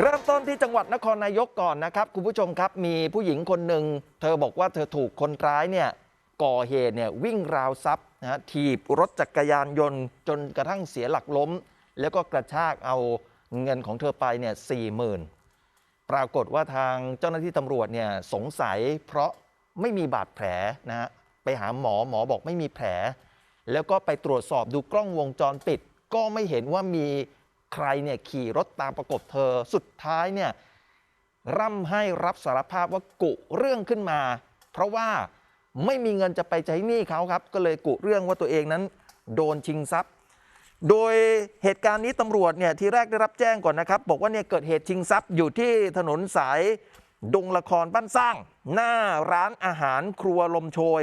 เริ่มต้นที่จังหวัดนครนายกก่อนนะครับคุณผู้ชมครับมีผู้หญิงคนหนึ่งเธอบอกว่าเธอถูกคนร้ายเนี่ยก่อเหตุเนี่ยวิ่งราวทรัพย์นะฮะถีบรถจักรยานยนต์ จนกระทั่งเสียหลักล้ม แล้วก็กระชากเอาเงินของเธอไปเนี่ยสี่หมื่นปรากฏว่าทางเจ้าหน้าที่ตำรวจเนี่ยสงสัยเพราะไม่มีบาดแผลนะฮะไปหาหมอหมอบอกไม่มีแผล แล้วก็ไปตรวจสอบดูกล้องวงจรปิด ก็ไม่เห็นว่ามี ใครเนี่ยขี่รถตามประกบเธอ สุดท้ายเนี่ยร่ำให้รับสารภาพว่ากุเรื่องขึ้นมา เพราะว่าไม่มีเงินจะไปใช้หนี้เขาครับ ก็เลยกุเรื่องว่าตัวเองนั้น โดนชิงทรัพย์ โดยเหตุการณ์นี้ตำรวจเนี่ยทีแรกได้รับแจ้งก่อนนะครับ บอกว่าเนี่ยเกิดเหตุชิงทรัพย์อยู่ที่ถนนสายดงละครบ้านสร้าง หน้าร้านอาหารครัวลมโชย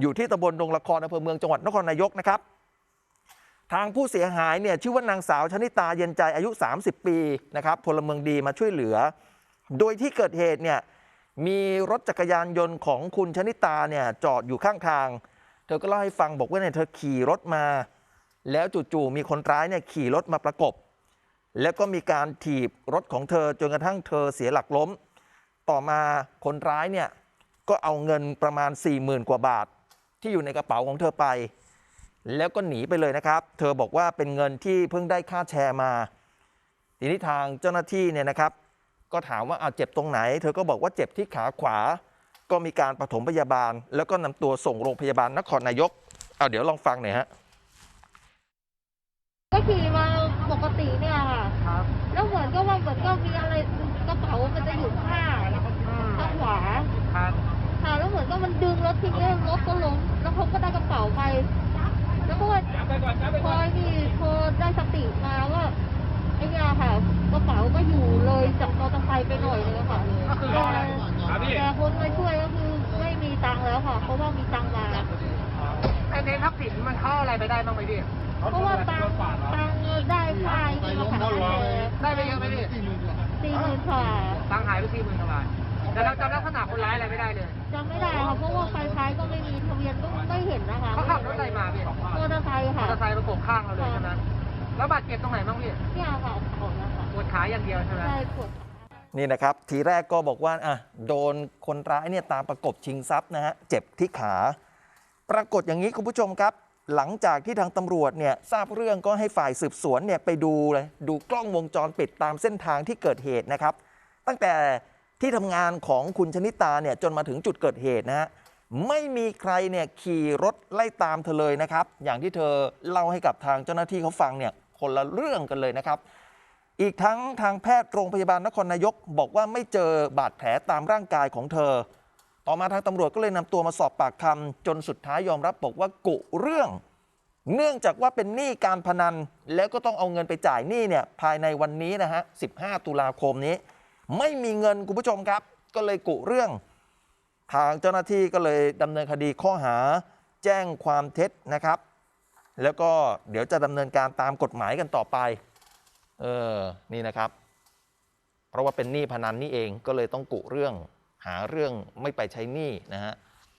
อยู่ที่ตำบลดงละครอำเภอเมืองจังหวัดนครนายกนะครับ ทางผู้เสียหายเนี่ยชื่อว่านางสาวชนิตาเย็นใจอายุ 30 ปีนะครับพลเมืองดีมาช่วยเหลือ โดยที่เกิดเหตุเนี่ยมีรถจักรยานยนต์ของคุณชนิตาเนี่ยจอดอยู่ข้างทาง เธอก็เล่าให้ฟังบอกว่าเนี่ยเธอขี่รถมา แล้วจู่ๆมีคนร้ายเนี่ยขี่รถมาประกบ แล้วก็มีการถีบรถของเธอจนกระทั่งเธอเสียหลักล้ม ต่อมาคนร้ายเนี่ยก็เอาเงินประมาณ 40,000 กว่าบาท ที่อยู่ในกระเป๋าของเธอไป แล้วก็หนีไปเลยนะครับ เธอบอกว่าเป็นเงินที่เพิ่งได้ค่าแชร์มา ทีนี้ทางเจ้าหน้าที่เนี่ยนะครับ ก็ถามว่าเอาเจ็บตรงไหน เธอก็บอกว่าเจ็บที่ขาขวา ก็มีการปฐมพยาบาล แล้วก็นำตัวส่งโรงพยาบาลนครนายกเอาเดี๋ยวลองฟังหน่อยฮะก็ขี่มาปกติเนี่ยค่ะครับแล้วเหมือนก็ว่าเหมือนก็มีอะไรกระเป๋ามันจะอยู่ข้างข้างขวาครับค่ะแล้วเหมือนก็มันดึงรถทิ้งแล้วรถก็ล้มแล้วเขาก็ได้กระเป๋าไปแล้วก็ว่า พอนี่พอได้สติมาว่าไอ้เนี่ยค่ะกระเป๋าก็อยู่เลยจากมอเตอร์ไซค์ไปหน่อยนึงอะค่ะก็คือรออะไรครับพี่แต่คนมาช่วยก็คือไม่มีตังค์แล้วค่ะเพราะว่ามีตังค์มาไอ้ในทรัพย์สินมันเข้าอะไรไปได้บ้างไหมพี่เพราะว่าตังค์ตังค์ได้ค่ายนี่มาค่ะได้ไปเยอะไหมพี่สี่หมื่นกว่าตังค์หายไปสี่หมื่นกว่าบาทแต่เราจำลักษณะคนร้ายอะไรไม่ได้เลยจำไม่ได้ค่ะเพราะว่าไฟท้ายก็ไม่มี มอเตอร์ไซค์มอค่ะเตอร์ไซค์ประกบข้างเราเลยใช่ไหมแล้วบาดเจ็บตรงไหนบ้างพี่เนี่ยค่ะขอแล้วค่ะปวดขาอย่างเดียวใช่ไหม ใช่ปวด นี่นะครับ ทีแรกก็บอกว่าอะโดนคนร้ายเนี่ยตามประกบชิงทรัพย์นะฮะเจ็บที่ขา ปรากฏอย่างนี้คุณผู้ชมครับ หลังจากที่ทางตำรวจเนี่ยทราบเรื่องก็ให้ฝ่ายสืบสวนเนี่ยไปดูเลยดูกล้องวงจรปิดตามเส้นทางที่เกิดเหตุนะครับ ตั้งแต่ที่ทำงานของคุณชนิตาเนี่ยจนมาถึงจุดเกิดเหตุนะฮะ ไม่มีใครเนี่ยขี่รถไล่ตามเธอเลยนะครับ อย่างที่เธอเล่าให้กับทางเจ้าหน้าที่เขาฟังเนี่ยคนละเรื่องกันเลยนะครับ อีกทั้งทางแพทย์โรงพยาบาลนครนายก บอกว่าไม่เจอบาดแผลตามร่างกายของเธอ ต่อมาทางตำรวจก็เลยนำตัวมาสอบปากคำจนสุดท้ายยอมรับบอกว่ากุเรื่อง เนื่องจากว่าเป็นหนี้การพนัน แล้วก็ต้องเอาเงินไปจ่ายหนี้เนี่ยภายในวันนี้นะฮะ 15 ตุลาคมนี้ ไม่มีเงินคุณผู้ชมครับ ก็เลยกุเรื่อง ทางเจ้าหน้าที่ก็เลยดำเนินคดีข้อหาแจ้งความเท็จนะครับ แล้วก็เดี๋ยวจะดำเนินการตามกฎหมายกันต่อไป เออ นี่นะครับ เพราะว่าเป็นหนี้พนันนี่เองก็เลยต้องกุเรื่องหาเรื่องไม่ไปใช้หนี้นะฮะ